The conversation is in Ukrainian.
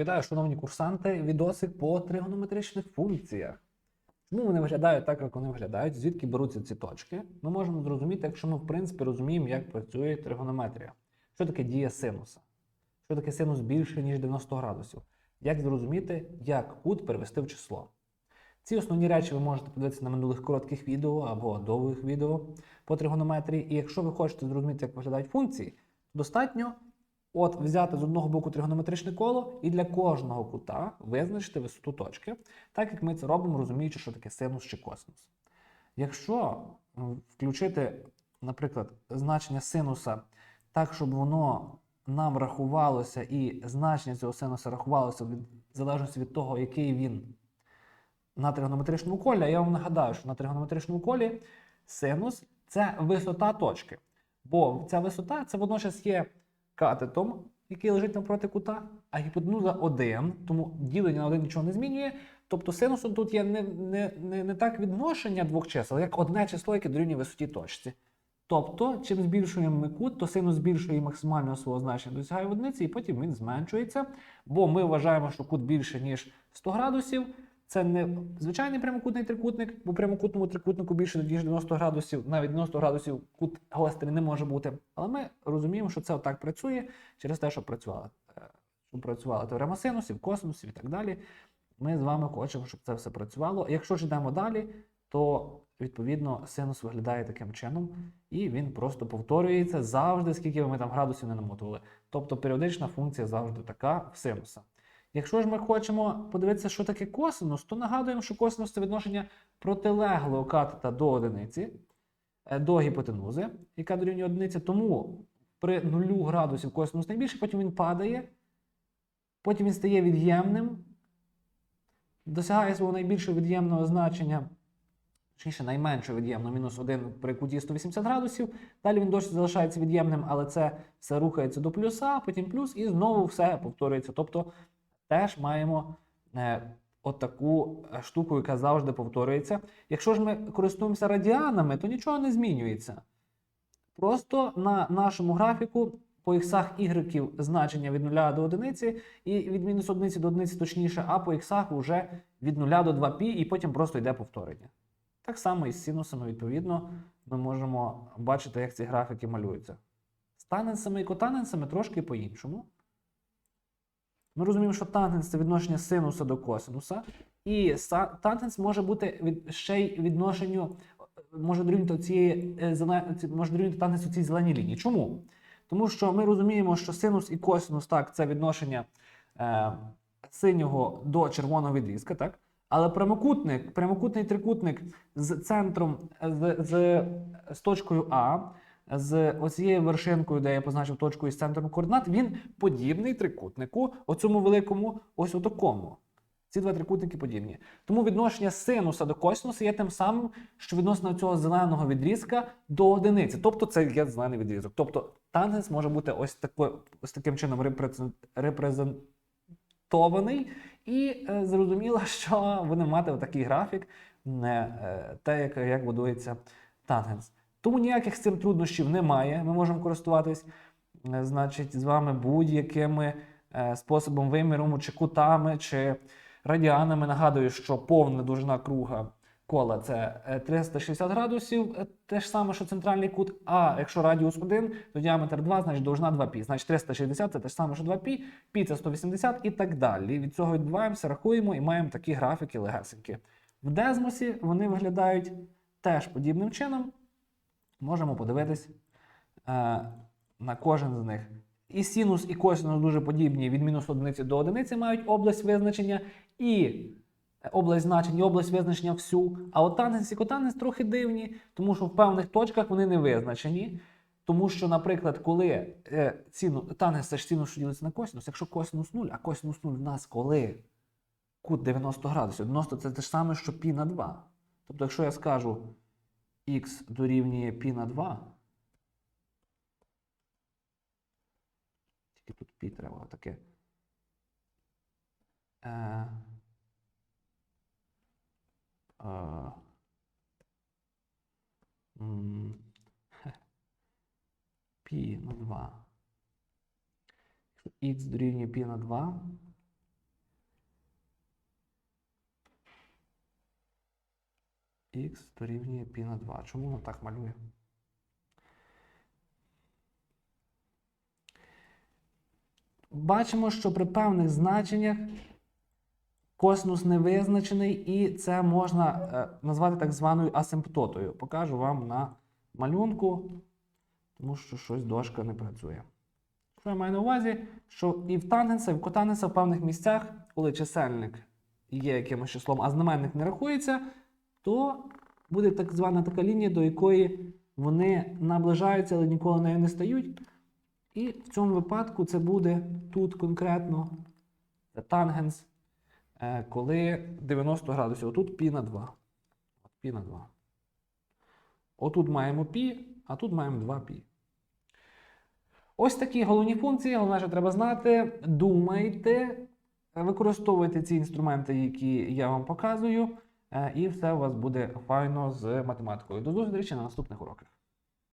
Вітаю, шановні курсанти, відосик по тригонометричних функціях. Чому вони виглядають так, як вони виглядають? Звідки беруться ці точки? Ми можемо зрозуміти, якщо ми, в принципі, розуміємо, як працює тригонометрія. Що таке дія синуса? Що таке синус більше, ніж 90 градусів? Як зрозуміти, як кут перевести в число? Ці основні речі ви можете подивитися на минулих коротких відео або довгих відео по тригонометрії. І якщо ви хочете зрозуміти, як виглядають функції, достатньо от взяти з одного боку тригонометричне коло і для кожного кута визначити висоту точки, так як ми це робимо, розуміючи, що таке синус чи косинус. Якщо включити, наприклад, значення синуса так, щоб воно нам рахувалося, і значення цього синуса рахувалося в залежності від того, який він на тригонометричному колі, а я вам нагадаю, що на тригонометричному колі синус це висота точки. Бо ця висота це водночас є катетом, який лежить навпроти кута, а гіпотенуза 1, тому ділення на 1 нічого не змінює. Тобто синусом тут є не, не, не, не так відношення двох чисел, як одне число, яке дорівнює висоті точці. Тобто, чим збільшуємо ми кут, то синус збільшує максимального свого значення досягає одиниці, і потім він зменшується. Бо ми вважаємо, що кут більше, ніж 100 градусів. Це не звичайний прямокутний трикутник, бо прямокутному трикутнику більше ніж 90 градусів, навіть 90 градусів кут гострий не може бути. Але ми розуміємо, що це отак працює через те, що працювала, е, що працювала теорема синусів, косинусів і так далі. Ми з вами хочемо, щоб це все працювало. Якщо ж йдемо далі, то відповідно синус виглядає таким чином, і він просто повторюється завжди, скільки ми там градусів не намотували. Тобто періодична функція завжди така в синуса. Якщо ж ми хочемо подивитися, що таке косинус, то нагадуємо, що косинус це відношення протилеглого катета до одиниці, е, до гіпотенузи, яка дорівнює одиниці. Тому при 0 градусів косинус найбільший, потім він падає, потім він стає від'ємним, досягає свого найбільшого від'ємного значення, точніше найменшого від'ємного, мінус 1 при куті 180 градусів. Далі він досі залишається від'ємним, але це все рухається до плюса, потім плюс, і знову все повторюється. Тобто теж маємо е, отаку е, штуку, яка завжди повторюється. Якщо ж ми користуємося радіанами, то нічого не змінюється. Просто на нашому графіку по іксах ігреків значення від 0 до 1 і від мінус 1 до 1 точніше, а по іксах вже від 0 до 2π і потім просто йде повторення. Так само і з синусами, відповідно, ми можемо бачити, як ці графіки малюються. З тангенсами і котангенсами трошки по-іншому. Ми розуміємо, що тангенс це відношення синуса до косинуса, і тангенс може бути від, ще й відношенню, може дорівнювати цієї е, може дорівнювати тангенсу цій зеленій лінії. Чому? Тому що ми розуміємо, що синус і косинус так, це відношення е, синього до червоного відрізка, так? Але прямокутник, прямокутний трикутник з центром, з, з, з точкою А, з оцією вершинкою, де я позначив точку із центром координат, він подібний трикутнику, оцьому великому, ось отакому. Ці два трикутники подібні. Тому відношення синуса до косинуса є тим самим, що відносно цього зеленого відрізка до одиниці. Тобто це є зелений відрізок. Тобто тангенс може бути ось, тако, ось таким чином репрезентований, і е, зрозуміло, що будемо мати такий графік, не е, те, як, як будується тангенс. Тому ніяких з цим труднощів немає. Ми можемо користуватись, е, значить, з вами будь-якими е, способом виміру, чи кутами, чи радіанами. Нагадую, що повна довжина круга кола це е, 360 градусів, е, те ж саме, що центральний кут. А якщо радіус 1, то діаметр 2, значить довжина 2π. Значить 360 це те ж саме, що 2π, π це 180 і так далі. Від цього відбуваємося, рахуємо і маємо такі графіки легесенькі. В Дезмосі вони виглядають теж подібним чином. Можемо подивитись е, на кожен з них. І синус, і косинус дуже подібні від мінус одиниці до одиниці мають область визначення, і область значень, і область визначення всю. А от тангенс і котангенс трохи дивні, тому що в певних точках вони не визначені. Тому що, наприклад, коли е, ціну, тангенс це ж синус, ділиться на косинус, якщо косинус 0, а косинус 0 в нас коли кут 90 градусів, 90 це те ж саме, що π на 2. Тобто, якщо я скажу х дорівнює π на 2. Тільки тут π треба таке. Е, е, Пі на 2. Якщо дорівнює пі на 2, х дорівнює π на 2. Чому воно так малює? Бачимо, що при певних значеннях косинус не визначений, і це можна е, назвати так званою асимптотою. Покажу вам на малюнку, тому що щось дошка не працює. Що я маю на увазі? Що і в тангенса, і в котангенса в певних місцях, коли чисельник є якимось числом, а знаменник не рахується, то буде так звана така лінія, до якої вони наближаються, але ніколи нею не стають. І в цьому випадку це буде тут конкретно тангенс, е, коли 90 градусів. Отут пі на 2. Пі на 2. Отут маємо пі, а тут маємо 2 пі. Ось такі головні функції, головне, що треба знати. Думайте, використовуйте ці інструменти, які я вам показую і все у вас буде файно з математикою. До зустрічі на наступних уроках.